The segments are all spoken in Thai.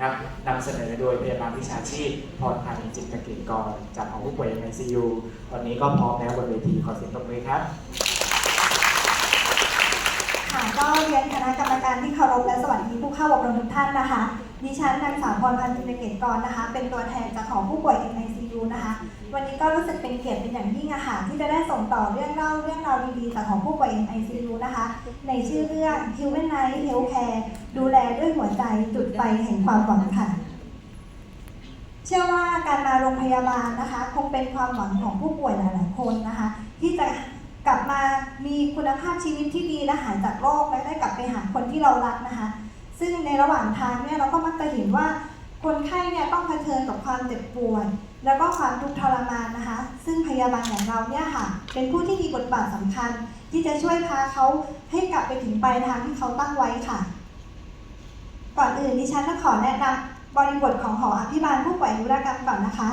ครับนำเสนอโดยพยาบาลวิชาชีพพรพันธ์จิตกิจกรจากของผู้ป่วยในซียูตอนนี้ก็พร้อมแล้วบนเวทีขอเสียงตบมือครับ ค่ะก็เรียนคณะกรรมการที่เคารพและสวัสดีผู้เข้าอบรมทุกท่านนะคะดิฉันนางสาวพรพันธ์จินเกตกรนะคะ เป็นตัวแทนจากของผู้ป่วย NICU นะคะ วันนี้ก็รู้สึกเป็นเกียรติเป็นอย่างยิ่งอะค่ะที่จะได้ส่งต่อเรื่องเล่าเรื่องราวดีๆจากของผู้ป่วย NICU นะคะ ในชื่อเรื่อง Human Night Healthcare ดูแลด้วยหัวใจจุดไฟแห่งความหวังค่ะ เชื่อว่าการมาโรงพยาบาลนะคะ คงเป็นความหวังของผู้ป่วยหลายๆคนนะคะ ที่จะกลับมามีคุณภาพชีวิตที่ดีและหายจากโรคและได้กลับไปหาคนที่เรารักนะคะ ซึ่งในระหว่างทางเนี่ยเราก็มักจะเห็นว่าคนไข้เนี่ยต้องเผชิญกับความเจ็บปวดแล้วก็ความทุกข์ทรมานนะคะ ซึ่งพยาบาลอย่างเราเนี่ยค่ะ เป็นผู้ที่มีบทบาทสำคัญ ที่จะช่วยพาเขาให้กลับไปถึงปลายทางที่เขาตั้งไว้ค่ะ ก่อนอื่นดิฉันต้องขอแนะนำบริบทของหออภิบาลผู้ป่วยอายุรกรรมก่อนนะคะ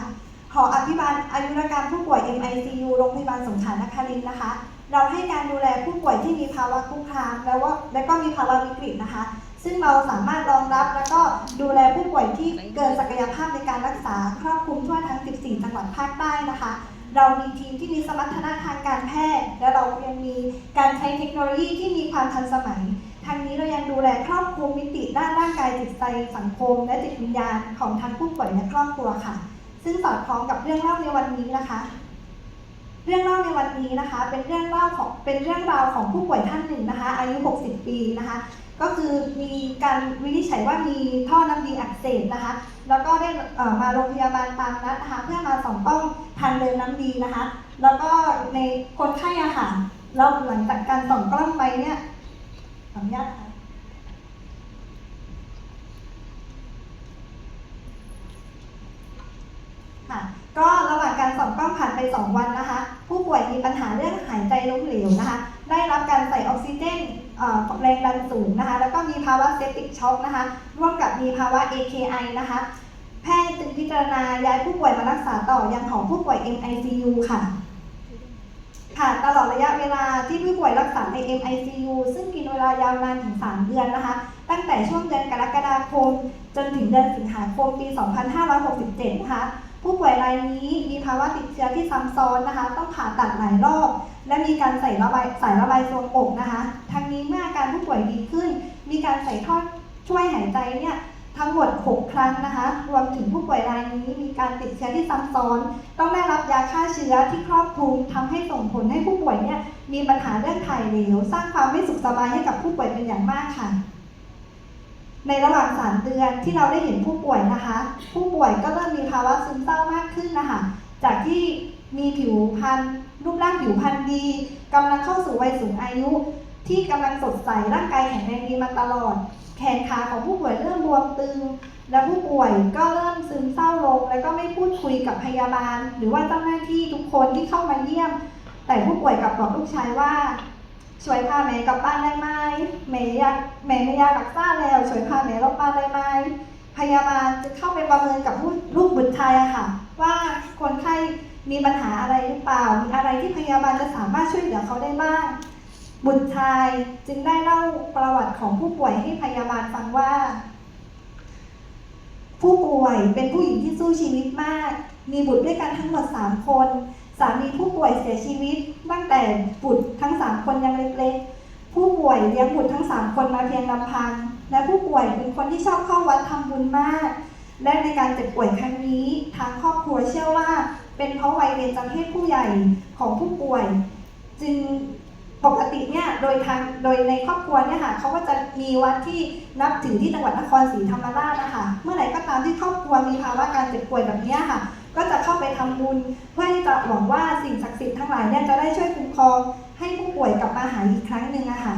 หออภิบาลอายุรกรรมผู้ป่วย MICU โรงพยาบาลสงขลานครินทร์นะคะ เราให้การดูแลผู้ป่วยที่มีภาวะคุกคาม แล้วว่าและก็มีภาวะวิกฤตนะคะ ซึ่งเราสามารถรองรับแล้วก็ดูแลผู้ป่วยที่เกินศักยภาพในการรักษาครอบคลุมทั่วทั้ง 14 จังหวัดภาคใต้นะคะ เรามีทีมที่มีสมรรถนะทางการแพทย์ และเรายังมีการใช้เทคโนโลยีที่มีความทันสมัยทางนี้เรายังดูแลครอบคลุมมิติด้านร่างกายจิตใจสังคม และจิตวิญญาณของทั้งผู้ป่วยและครอบครัวค่ะ ซึ่งสอดคล้องกับเรื่องเล่าในวันนี้นะคะ เรื่องเล่าในวันนี้นะคะ เป็นเรื่องเล่าของเป็นเรื่องราวของผู้ป่วยท่านหนึ่งนะคะ อายุ 60 ปีนะคะ ก็คือมีการวินิจฉัยว่ามีท่อน้ำดีอักเสบนะคะ แล้วก็ได้มาโรงพยาบาลตามนัดนะคะเพื่อมาส่องกล้องทางเดินน้ำดีนะคะ แล้วก็ในคนไข้อาหารเราหลังจากการส่องกล้องไปเนี่ยขออนุญาตค่ะค่ะก็ระหว่างการส่องกล้องผ่านไป 2 วันนะคะ ผู้ป่วยมีปัญหาเรื่องหายใจล้มเหลวนะคะ ได้รับการใส่ออกซิเจน แรงดันสูงนะคะ แล้วก็มีภาวะเซปติกช็อกนะคะ ร่วมกับมีภาวะ AKI นะคะ แพทย์จึงพิจารณาย้ายผู้ป่วยมารักษาต่อยังของผู้ป่วย MICU ค่ะ ค่ะ ตลอดระยะเวลาที่ผู้ป่วยรักษาใน MICU ซึ่งกินเวลายาวนานถึง 3 เดือนนะคะ ตั้งแต่ช่วงเดือนกรกฎาคม จนถึงเดือนสิงหาคมปี 2567 นะคะ ผู้ป่วยรายนี้มีภาวะติดเชื้อที่ซ้ำซ้อนนะคะ ต้องผ่าตัดหลายรอบ และมีการใส่ระบายสายระบายทรวงอกนะคะทั้งนี้เมื่ออาการผู้ป่วยดีขึ้น มีการใส่ท่อช่วยหายใจเนี่ยทั้งหมด 6 ครั้งนะคะ รวมถึงผู้ป่วยรายนี้มีการติดเชื้อที่ซ้ำซ้อน ต้องได้รับยาฆ่าเชื้อที่ครอบคลุมทำให้ส่งผลให้ผู้ป่วยเนี่ยมีปัญหาเรื่องถ่ายเหลว สร้างความไม่สุขสบายให้กับผู้ป่วยเป็นอย่างมากค่ะ ในระหว่าง3เดือนที่เราได้เห็นผู้ป่วยนะคะ ผู้ป่วยก็เริ่มมีภาวะซึมเศร้ามากขึ้นนะคะ จากที่มีผิวพรรณรูปร่างผิวพรรณดีกำลังเข้าสู่วัยสูงอายุ ที่กำลังสดใสร่างกายแข็งแรงดีมาตลอด แขนขาของผู้ป่วยเริ่มบวมตึง และผู้ป่วยก็เริ่มซึมเศร้าลง และก็ไม่พูดคุยกับพยาบาล หรือว่าเจ้าหน้าที่ทุกคนที่เข้ามาเยี่ยม แต่ผู้ป่วยกลับบอกลูกชายว่า ช่วยพาแม่กลับบ้านได้ไหมแม่อยากแม่ไม่อยากรักษาแล้ว ช่วยพาแม่กลงบ้านได้ไหมพยาบาลจะเข้าไปประเมินกับลูกลูกบุตรชายอะค่ะ ว่าคนไข้มีปัญหาอะไรหรือเปล่า มีอะไรที่พยาบาลจะสามารถช่วยเหลือเขาได้บ้าง บุตรชายจึงได้เล่าประวัติของผู้ป่วยให้พยาบาลฟังว่า ผู้ป่วยเป็นผู้หญิงที่สู้ชีวิตมาก มีบุตรด้วยกันทั้งหมด 3 คน สามีผู้ป่วยเสียชีวิต ตั้งแต่บุตรทั้ง 3 คนยังเล็กๆ ผู้ป่วยเลี้ยงบุตรทั้ง 3 คนมาเพียงลำพัง และผู้ป่วยเป็นคนที่ชอบเข้าวัดทำบุญมาก และในการเจ็บป่วยครั้งนี้ ทางครอบครัวเชื่อว่า เป็นเพราะวัยเบญจเพศผู้ใหญ่ของผู้ป่วย จึงปกติเนี่ยโดยทางโดยในครอบครัวเนี่ยค่ะเขาก็จะมีวัดที่นับถือที่จังหวัดนครศรีธรรมราชนะคะเมื่อไหร่ก็ตามที่ครอบครัวมีภาวะการเจ็บป่วยแบบนี้ค่ะ ก็จะเข้าไปทำบุญเพื่อที่จะหวังว่าสิ่งศักดิ์สิทธิ์ทั้งหลายเนี่ยจะได้ช่วยคุ้มครองให้ผู้ป่วยกลับมาหายอีกครั้งหนึ่งอะค่ะ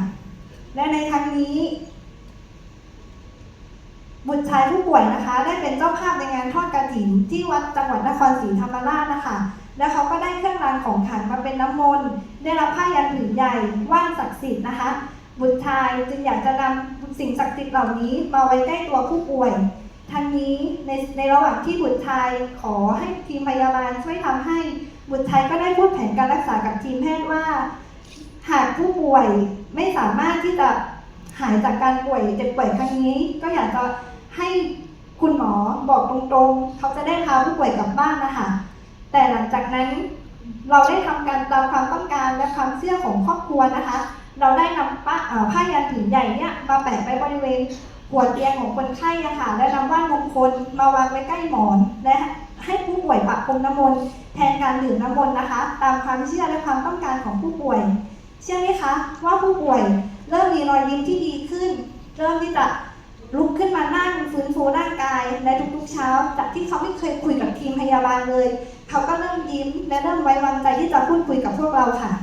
และในครั้งนี้ บุตรชายผู้ป่วยนะคะ ได้เป็นเจ้าภาพในงานทอดกระถิ่นที่วัดจังหวัดนครศรีธรรมราชนะคะ แล้วเขาก็ได้เครื่องรางของขลังมาเป็นน้ำมนต์ได้รับผ้ายันผืนใหญ่ว่านศักดิ์สิทธิ์นะคะ บุตรชายจึงอยากจะนำสิ่งศักดิ์สิทธิ์เหล่านี้มาไว้ใกล้ตัวผู้ป่วย ทั้งนี้ในในระหว่างที่บุตรชายขอให้ทีมพยาบาลช่วยทำให้บุตรชายก็ได้พูดแผนการรักษากับทีมแพทย์ว่า หากผู้ป่วยไม่สามารถที่จะหายจากการป่วยเจ็บป่วยครั้งนี้ ก็อยากจะให้คุณหมอบอกตรงๆ เขาจะได้พาผู้ป่วยกลับบ้านนะคะแต่หลังจากนั้นเราได้ทำการตามความต้องการและความเชื่อของครอบครัวนะคะ เราได้นำป้าผ้ายันผืนใหญ่เนี่ยมาแปะไว้บริเวณ หัวเตียงของคนไข้อะค่ะและนำว่านมงคลมาวางไว้ใกล้หมอน และให้ผู้ป่วยปักพรมน้ำมนต์แทนการดื่มน้ำมนต์นะคะ ตามความเชื่อและความต้องการของผู้ป่วย เชื่อไหมคะ ว่าผู้ป่วยเริ่มมีรอยยิ้มที่ดีขึ้น เริ่มที่จะลุกขึ้นมานั่งฟื้นฟูร่างกายในทุกๆเช้า จากที่เขาไม่เคยคุยกับทีมพยาบาลเลย เขาก็เริ่มยิ้มและเริ่มไว้วางใจที่จะพูดคุยกับพวกเราค่ะค่ะ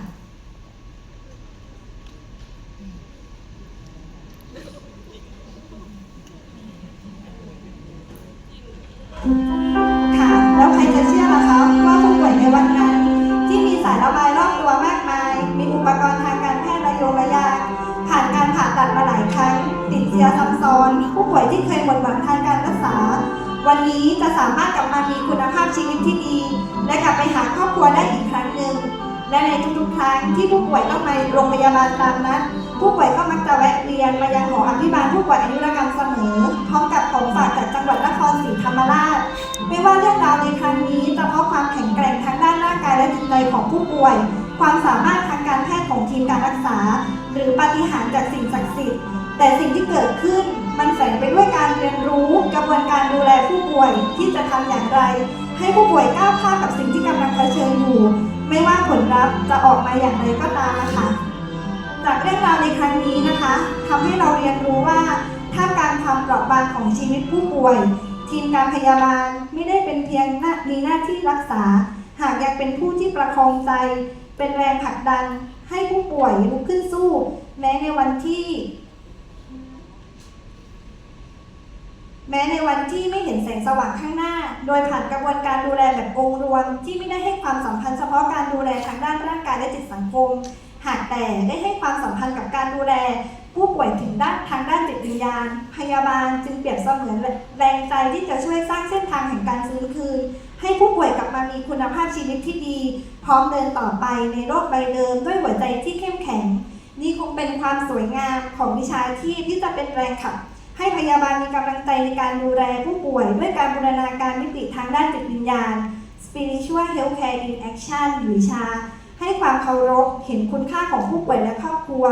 ป่วยที่เคยหมดหวังทางการรักษา วันนี้จะสามารถกลับมามีคุณภาพชีวิตที่ดี และกลับไปหาครอบครัวได้อีกครั้งหนึ่งและในทุกๆครั้งที่ผู้ป่วยต้องมาโรงพยาบาลตามนัดผู้ป่วยก็มักจะแวะเวียนมายังหออภิบาลผู้ป่วยอายุรกรรมเสมอพร้อมกับของฝากจากจังหวัดนครศรีธรรมราช ไม่ว่าเรื่องราวในครั้งนี้จะเพราะความแข็งแกร่งทางด้านร่างกายและจิตใจของผู้ป่วย ความสามารถทางการแพทย์ของทีมการรักษา หรือปาฏิหาริย์จากสิ่งศักดิ์สิทธิ์แต่สิ่งที่เกิดขึ้น มันแฝงไปด้วยการเรียนรู้กระบวนการดูแลผู้ป่วยที่จะทำอย่างไร ให้ผู้ป่วยก้าวข้ามกับสิ่งที่กำลังเผชิญอยู่ ไม่ว่าผลลัพธ์จะออกมาอย่างไรก็ตามนะคะจากเรื่องราวในครั้งนี้นะคะทำให้เราเรียนรู้ว่าท่ากางความเปราะบางของชีวิตผู้ป่วย ทีมการพยาบาลไม่ได้เป็นเพียงหน้ามีหน้าที่รักษา หากยังเป็นผู้ที่ประคองใจ เป็นแรงผลักดันให้ผู้ป่วยลุกขึ้นสู้ แม้ในวันที่ แม้ในวันที่ไม่เห็นแสงสว่างข้างหน้า โดยผ่านกระบวนการดูแลแบบองค์รวม ที่ไม่ได้ให้ความสัมพันธ์เฉพาะการดูแลทางด้านร่างกายและจิตสังคม หากแต่ได้ให้ความสัมพันธ์กับการดูแล ผู้ป่วยถึงด้านทางด้านจิตวิญญาณ พยาบาลจึงเปรียบเสมือนแรงใจที่จะช่วยสร้างเส้นทางแห่งการฟื้นคืน ให้ผู้ป่วยกลับมามีคุณภาพชีวิตที่ดี พร้อมเดินต่อไปในโลกใบเดิมด้วยหัวใจที่เข้มแข็ง นี่คงเป็นความสวยงามของวิชาชีพที่จะเป็นแรงขับ ให้พยาบาลมีกำลังใจในการดูแลผู้ป่วย ด้วยการบูรณาการมิติทางด้านจิตวิญญาณ Spiritual Healthcare in Action หรือชา ให้ความเคารพเห็นคุณค่าของผู้ป่วยและครอบครัว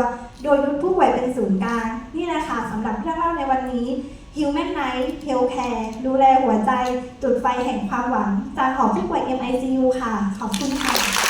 โดยยึดผู้ป่วยเป็นศูนย์กลาง นี่แหละค่ะสำหรับเรื่องเล่าในวันนี้ Human Night Healthcare ดูแลหัวใจ จุดไฟแห่งความหวัง จากหอผู้ป่วย MICU ค่ะ ขอบคุณค่ะ